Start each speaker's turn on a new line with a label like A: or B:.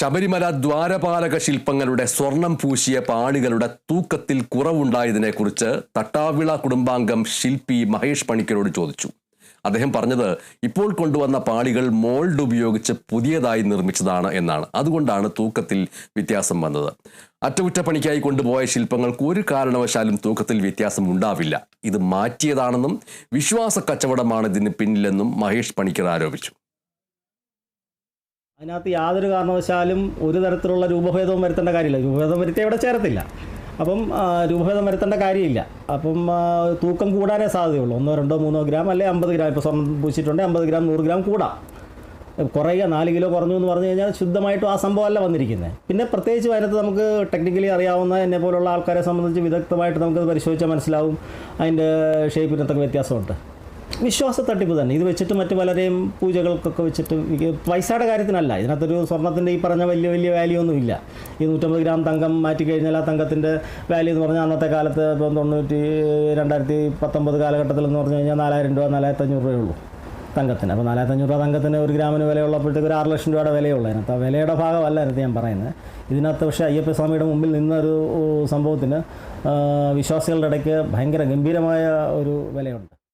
A: ശബരിമല ദ്വാരപാലക ശില്പങ്ങളുടെ സ്വർണം പൂശിയ പാളികളുടെ തൂക്കത്തിൽ കുറവുണ്ടായതിനെക്കുറിച്ച് തട്ടാവിള കുടുംബാംഗം ശില്പി മഹേഷ് പണിക്കരോട് ചോദിച്ചു. അദ്ദേഹം പറഞ്ഞത് ഇപ്പോൾ കൊണ്ടുവന്ന പാളികൾ മോൾഡ് ഉപയോഗിച്ച് പുതിയതായി നിർമ്മിച്ചതാണ് എന്നാണ്. അതുകൊണ്ടാണ് തൂക്കത്തിൽ വ്യത്യാസം വന്നത്. അറ്റകുറ്റപ്പണിക്കായി കൊണ്ടുപോയ ശില്പങ്ങൾക്ക് ഒരു കാരണവശാലും തൂക്കത്തിൽ വ്യത്യാസം ഉണ്ടാവില്ല. ഇത് മാറ്റിയതാണെന്നും വിശ്വാസ കച്ചവടമാണ് ഇതിന് പിന്നിലെന്നും മഹേഷ് പണിക്കർ ആരോപിച്ചു.
B: അതിനകത്ത് യാതൊരു കാരണവശാലും ഒരു തരത്തിലുള്ള രൂപഭേദവും വരുത്തേണ്ട കാര്യമില്ല. രൂപഭേദം വരുത്തി ഇവിടെ ചേരത്തില്ല. അപ്പം രൂപഭേദം വരുത്തേണ്ട കാര്യമില്ല. അപ്പം തൂക്കം കൂടാനേ സാധ്യതയുള്ളൂ. ഒന്നോ രണ്ടോ മൂന്നോ ഗ്രാം അല്ലെ അമ്പത് ഗ്രാം. ഇപ്പോൾ സ്വർണം പൂശിയിട്ടുണ്ട് അമ്പത് ഗ്രാം നൂറ് ഗ്രാം കൂടാം. കുറയുക നാല് കിലോ കുറഞ്ഞു എന്ന് പറഞ്ഞു കഴിഞ്ഞാൽ ശുദ്ധമായിട്ടും ആ സംഭവമല്ല വന്നിരിക്കുന്നത് പിന്നെ പ്രത്യേകിച്ച് അതിനകത്ത് നമുക്ക് ടെക്നിക്കലി അറിയാവുന്ന എന്നെ പോലുള്ള ആൾക്കാരെ സംബന്ധിച്ച് വിദഗ്ധമായിട്ട് നമുക്കത് പരിശോധിച്ചാൽ മനസ്സിലാവും. അതിന്റെ ഷേപ്പിനൊക്കെ വ്യത്യാസമുണ്ട്. വിശ്വാസ തട്ടിപ്പ് തന്നെ. ഇത് വെച്ചിട്ട് മറ്റു പലരെയും പൂജകൾക്കൊക്കെ വെച്ചിട്ട് പൈസയുടെ കാര്യത്തിനല്ല. ഇതിനകത്തൊരു സ്വർണത്തിന്റെ ഈ പറഞ്ഞ വലിയ വലിയ വാല്യൂ ഒന്നും ഇല്ല. ഈ നൂറ്റമ്പത് ഗ്രാം തങ്കം മാറ്റി കഴിഞ്ഞാൽ ആ തങ്കത്തിന്റെ വാല്യൂ എന്ന് പറഞ്ഞാൽ അന്നത്തെ കാലത്ത് ഇപ്പം തൊണ്ണൂറ്റി രണ്ടായിരത്തി പത്തൊമ്പത് കാലഘട്ടത്തിൽ എന്ന് പറഞ്ഞു കഴിഞ്ഞാൽ നാലായിരം രൂപ നാലായിരത്തി അഞ്ഞൂറ് രൂപയേ ഉള്ളൂ തങ്കത്തിന്. അപ്പോൾ നാലായിരത്തി അഞ്ഞൂറ് രൂപ തങ്കത്തിന് ഒരു ഗ്രാമിന് വിലയുള്ളപ്പോഴത്തേക്ക് ഒരു ആറ് ലക്ഷം രൂപയുടെ വിലയുള്ളൂ അതിനകത്ത് ആ വിലയുടെ ഭാഗമല്ല അതിനകത്ത് ഞാൻ പറയുന്നത്. ഇതിനകത്ത് പക്ഷേ അയ്യപ്പ സ്വാമിയുടെ മുമ്പിൽ നിന്നൊരു സംഭവത്തിന് വിശ്വാസികളുടെ ഇടയ്ക്ക് ഭയങ്കര ഗംഭീരമായ ഒരു വിലയുണ്ട്.